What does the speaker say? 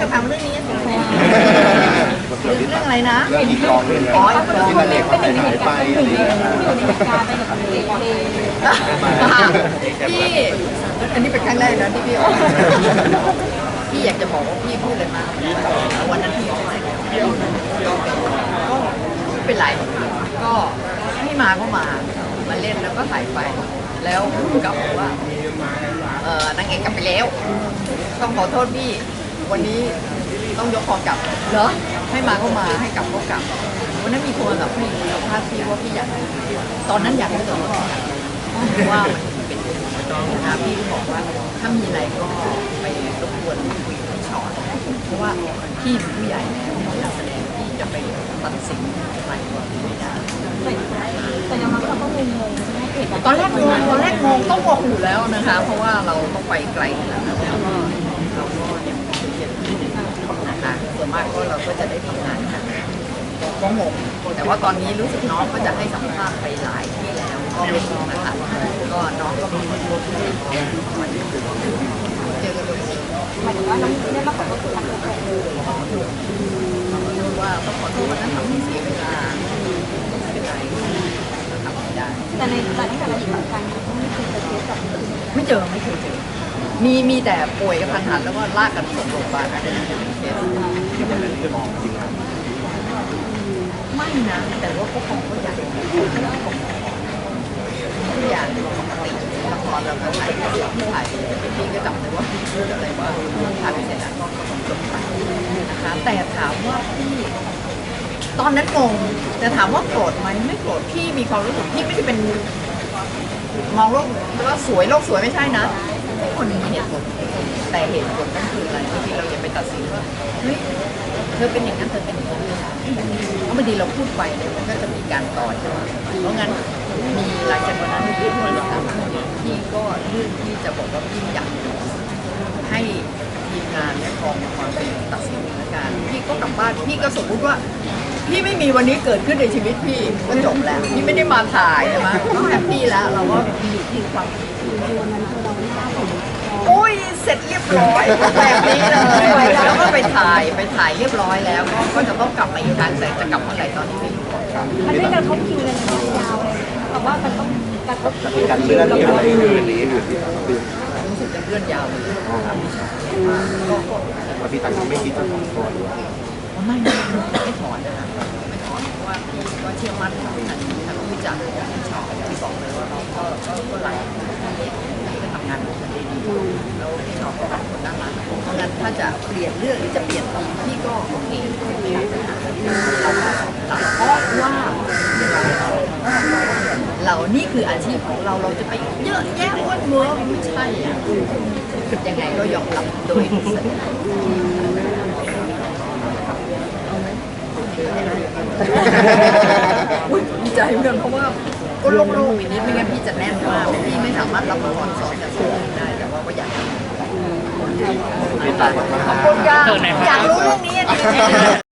จะถามเรื่องนี้ใช่ไหมมันเกิดที่เรื่องอะไรนะเรื่องอีกกองหนึงอ๋ออีกกองที่นาเดชน์เขาหายหายไปอะไรอย่างเงี้ยพี่อันนี้เป็นครั้งแรกนะที่พี่ออกพี่อยากจะบอกว่าพี่พูดเลยมาวันนั้นพี่ออกเสร็จแล้วก็ไม่เป็นไรก็ให้มาก็มามาเล่นแล้วก็ถ่ายไป แล้วผู้กำกับบอกว่า เออนางเอกกลับไปแล้ว ต้องขอโทษพี่ วันนี้ต้องยกคอกลับ เหรอ ให้มาก็มาให้กลับก็กลับ วันนั้นมีโทรศัพท์พี่สัมภาษณ์พี่ว่าพี่อยากตอนนั้นอยากให้ตัวเพราะว่ามันเป็นนะคะพี่ก็บอกว่าถ้ามีอะไรก็ไปรบกวนคุยกับชอนเพราะว่าพี่เป็นผู้ใหญ่แล้วนักแสดงที่จะไปตัดสินอะไรก็ไม่ได้แต่ยอมรับว่าเราก็งงๆใช่ไหมเหตุการณ์ตอนแรกงงตอนแรก งต้องงงอยู่แล้วนะคะ เพราะว่าเราต้องไปไกลแล้วแล้วก็เราก็ยังม่เรียนนะคะส่วนมากก็เราก็จะได้ทำงานกันก็งงแต่ว่าตอนนี้รู้สึกน้องก็จะให้สัมภาษณ์ไปหลายที่แล้วก็ไม่รู้นะคะก็น้องก็มีคนรู้มันเจอกันเลย หมายถึงว่าน้องได้มาขอโทษคือทางตัวเองเลย ว่าต้องขอโทษนะทำให้เสียเวลาไม่เป็นไรทำไม่ได้ แต่ในแต่ในขณะที่การก็ไม่เคยเจอเคสแบบไม่เจอไม่เคยเจอ มีมีแต่ป่วยกระทันหันแล้วก็ลากกันส่งโรงพยาบาลอันนี้เป็นเคสที่มันเครับไม่นะแต่ว่าพวก็คงก็อยากทุกอย่างปกติละครเราก็ถ่ายถ่ายพี่ก็จำได้ว่าพี่พูดอะไรว่าถ่ายเสร็จแล้วก็ต้องจบไปนะคะแต่ถามว่าพี่ตอนนั้นงงแต่ถามว่าโกรธไหมไม่โกรธพี่มีความรู้สึกพี่ไม่ได้เป็น มองโลกว่าสวยโลกสวยไม่ใช่นะทุกคนมีเหตุผลแต่เหตุผลนั่นคืออะไรบางทีเราอย่าไปตัดสินว่าเฮ้ยเธอเป็นอย่างนั้นเธอเป็นอย่างนี้เพราะบางทีเราพูดไปเนี่ยมันก็จะมีการต่อใช่ไหมเพราะงั้นมีหลังจากวันนั้นที่พูดแล้วพี่ก็เลือกที่จะบอกว่าพี่อยากให้ทีมงานและกองละครเป็นตัดสินสถานการณ์พี่ก็กลับบ้านพี่ก็สมมติว่า พี่ไม่มีวันนี้เกิดขึ้นในชีวิตพี่ก็จบแล้วพี่ไม่ได้มาถ่ายใช่ไหมก็แฮปปี้แล้วเราก็อยู่ที่ความอุ้ยเสร็จเรียบร้อยแบบนี้เลยแล้วก็ไปถ่ายไปถ่ายเรียบร้อยแล้วก็ก็จะต้องกลับมาอีกครั้งแต่จะกลับเมื่อไหร่ตอนนี้ไม่รู้มันไม่กระทบคิวเลยยาวเลยแต่ว่ามันต้องกระทบมีการเลื่อนที่อะไรคืนนี้หรือที่คืนรู้สึกจะเลื่อนยาวเลยว่าพี่ตังค์ไม่คิดจะขอโทษหรือว่า ไม่ไม่ไม่ถอนนะคะไม่ถอนเพราะว่าพี่ก็เชื่อมั่นทางทางผู้จัดที่ชอบที่บอกเลยว่าเราก็ก็ก็ไหลก็ทำงานของฉันได้ดีแล้วพี่ชอบก็เป็นคนน่ารักเพราะงั้นถ้าจะเปลี่ยนเรื่องหรือจะเปลี่ยนทีพี่ก็โอเคไม่มีปัญหาเราก็ตัดเพราะว่าเรานี่คืออาชีพของเราเราจะไปเยอะแยะอ้วนเมือไม่ใช่อะยังไงก็ยอมรับโดยที่สุดอุ๊ย ใจเหมือนกันเพราะว่าก็โล่งๆอีกนิดไม่งั้นพี่จะแน่นมากพี่ไม่สามารถรับละครสอนจากคนอื่นได้แต่ว่าก็อยากทำพี่ตังค์ขอบคุณค่ะอยากรู้เรื่องนี้จริงๆ